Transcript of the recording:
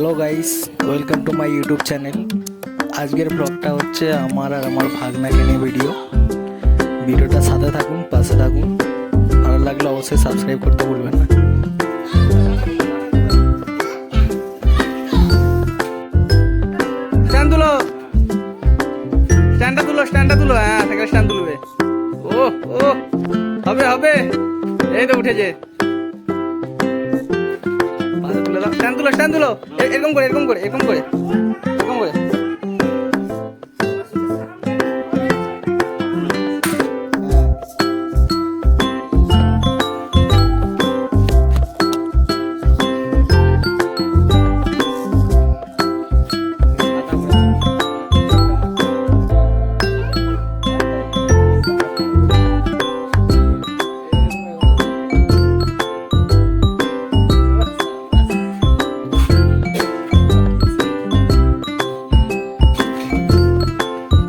Hello guys welcome to my YouTube channel আজকের ব্লগটা হচ্ছে আমার আর আমার ভাগনাকে নিয়ে ভিডিও ভিডিওটা সাথে থাকুন, পাশে থাকুন। ভালো লাগলে অবশ্যই সাবস্ক্রাইব করতে ভুলবেন না। স্ট্যান্ড স্ট্যান্ডটা হ্যাঁ সাইকেল স্ট্যান্ড তুলবে। ও ও হবে হবে। এই তো উঠেছে। স্ট্যান্ড তুলো স্ট্যান্ড তুলো। এরকম করে এরকম করে এরকম করে এরকম করে।